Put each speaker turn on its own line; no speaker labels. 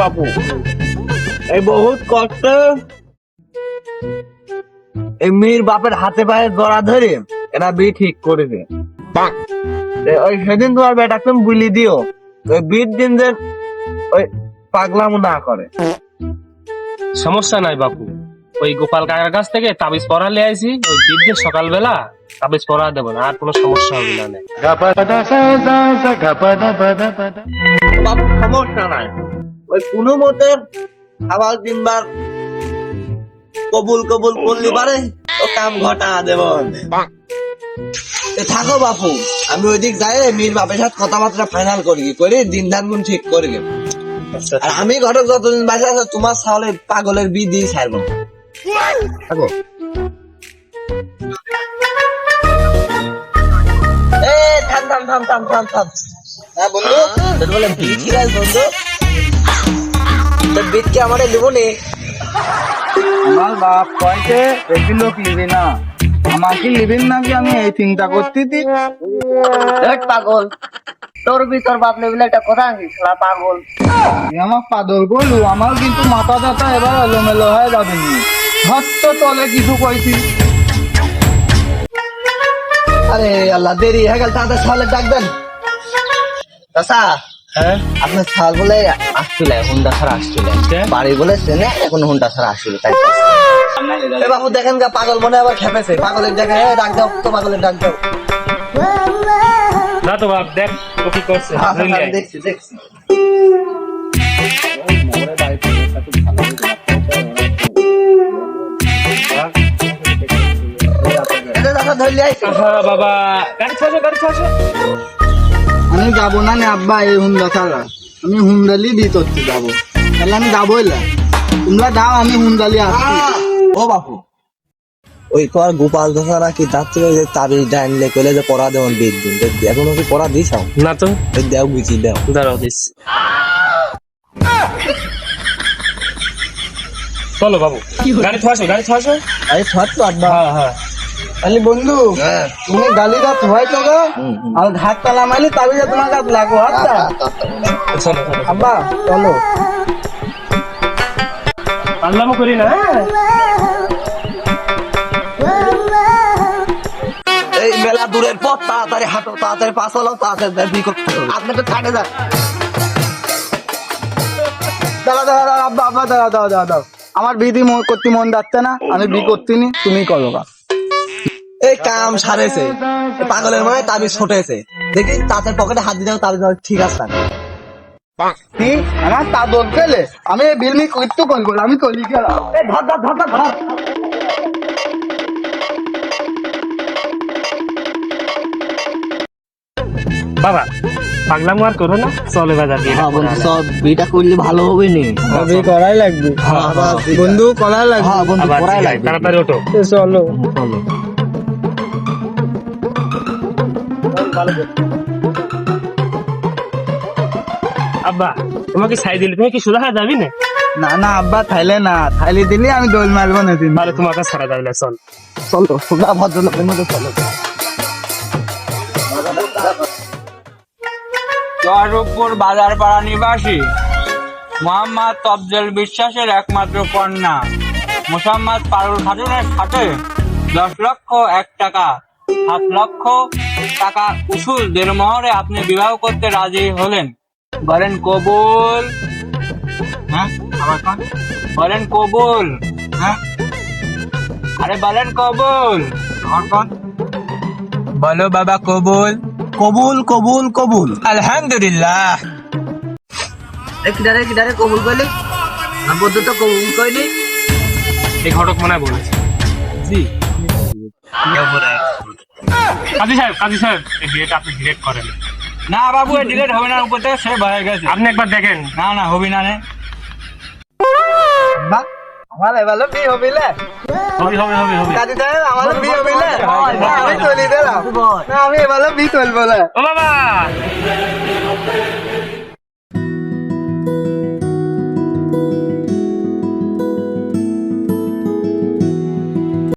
বাপু। এই বহুত কষ্ট। এই মেয়ের বাপের হাতে পায়ে জড়া ধরে এরা বিয়ে ঠিক করে দে ওই সেদিন তোমার বেটা তুমি বুলি দিও ওই বিয়ের দিন যে ওই পাগলামো না করে।
সমস্যা নাই বাপু। ওই গোপাল কাকার কাছ থেকে তাবিজ পড়া লিয়ে আইছি ওই দিন সকালবেলা তাবিজ পড়া দেবো না আর কোনো সমস্যা হবে না।
সমস্যা নাই। ওই কোনো মতে আবার দিনবার কবুল কবুল করলি পারে ও কাম ঘটা দেব। থাকো বাপু আমি ওইদিক যাই মীর বাপের সাথে কথাবার্তা ফাইনাল করি করে দিন ধান গুণ ঠিক করে দেব আর আমি ঘটক যতদিন বাসা আছে তোমার সাহলে পাগলের বি দিয়ে ছাড়বো। থাকো। এ থাম থাম থাম থাম থাম থাম। হ্যাঁ বন্ধু তোর বলে বন্ধু। তোর বিট কি আমারে দেবো
আমার বাপ কয়েছে বেশি লোক নিবি না। আমাকে নিবেন নাকি আমি এই চিন্তা করতেছি?
দেখ পাগল তোর ভিতর বাপ নেবিলে একটা কথা আনিস শালা পাগল?
আমার পাদল করলু আমার কিন্তু মাথা ব্যথা এবার এলোমেলো হয়ে যাবে নি। হত্য তলে কিছু কইছি।
আরে আল্লাহ দেরি হয়ে গেল তাদের সালে ডাকবেন চাচা
হ্যাঁ?
আপনার ছাল বলে আসছিল হুন্ডা ছাড়া আসছিল? বাড়ি বলে চেনে এখন হুন্ডা ছাড়া আসছিল তাই বাবু দেখেন গা পাগল মনে আবার খেপেছে। পাগলের জায়গায় ডাক দাও তো পাগলের ডাক দাও।
না তো বাপ দেখ ও কি করছে
হ্যাঁ, হ্যাঁ। দেখছি দেখছি। দাদা ধরলি
বাবা। গাড়ি ছাড়ো গাড়ি ছাড়ো।
আমি যাব না নে আব্বা এই হুন্ডা ছাড়া। আমি হুন্ডালি দিতে হচ্ছে যাব। তাহলে আমি যাবোই না তোমরা দাও আমি হুন্ডালি আসছি।
ও বাপু। ওই কর গোপাল দোসারা কি তার থেকে যে তাবিজ ডাইনলে কইলে যে পড়া দেওয়ান বিদ দিন। এখনও কি পড়া দিস
না তো।
দেও গুছি দেও।
দাঁড়াও দিস চলো বাবু। গাড়ি থাসো গাড়ি থাসো
আরে ছট তো আড্ডা
হ্যাঁ হ্যাঁ।
তাহলে বন্ধু
হ্যাঁ।
তুমি গালি দাঁত হয় তো গো। আর ঘাট তালা মাইলে তাবি যে তোমার লাগো আচ্ছা আব্বা চলো।
পাগলামো করি না হ্যাঁ?
এই মেলা দূরের পথ তাড়াতাড়ি হাঁটো তাড়াতাড়ি পাস হলো তাড়াতাড়ি বি করতে হবে। আপনি তো ছাড়ে যান।
দাঁড়া দাঁড়া আব্বা আব্বা দাঁড়া দাঁড়া দাঁড়া আমার বিধি মন করতে মন যাচ্ছে না আমি বি করতিনি তুমি করো গা
এই কাম সারেছে। পাগলের মনে তাবিজ ফুটেছে। দেখি তাদের পকেটে হাত দিতে তাবিজ ঠিক আছে
কি? আমার তা বলতে আমি এই বিল মি করতে করব আমি করি গেলাম
ধর ধর ধর ধর ধর।
বাবা পাগলামো আর করো না চলে বাজার
হ্যাঁ বন্ধু সব বিটা করলে ভালো হবে নি।
করাই লাগবে। বন্ধু করাই লাগবে।
হ্যাঁ বন্ধু করাই লাগবে।
তাড়াতাড়ি ওঠো।
চলো।
চলো।
আব্বা তোমাকে ছাই দিলে। তুমি কি সুরাহা যাবি না?
না না আব্বা থাইলে না। থাইলে দিলে আমি দোল মারবো না তুমি
তাহলে তোমাকে ছাড়া যাবে না চল।
চলো সোজা ভদ্রলোকের মধ্যে চলো।
চরপুর বাজার পাড়া নিবাসী মোহাম্মদ তফজল বিশ্বাসের একমাত্র কন্যা। মোসাম্মদ পারুল খাতুনের সাথে দশ লক্ষ এক টাকা। সাত লক্ষ টাকা উসুল দেড়মহরে আপনি বিবাহ করতে রাজি হলেন। বলেন কবুল। হ্যাঁ বলেন কবুল। হ্যাঁ আরে বলেন কবুল। বলো বাবা কবুল।
কবুল কবুল কবুল।
আলহামদুলিল্লাহ।
এ কিনারে কিনারে কবুল করলি? আবদ্ধ তো কবুল কইনি।
এই ঘটক মনে বলেছে। জি। কাজী সাহেব কাজী সাহেব এই বিয়েটা আপনি ডিলেট করেন।
না বাবু ডিলেট হবে না উপর থেকে সে হয়ে গেছে।
আপনি একবার দেখেন।
না না হবি না নে
আব্বা আমার এবারে বি হবিলে
হবে হবে হবে হবে।
কাজী সাহেব আমার বিয়ে হবিলে না, আমি চলি দিলাম। আমি এবারে বি চলবো না
ও বাবা!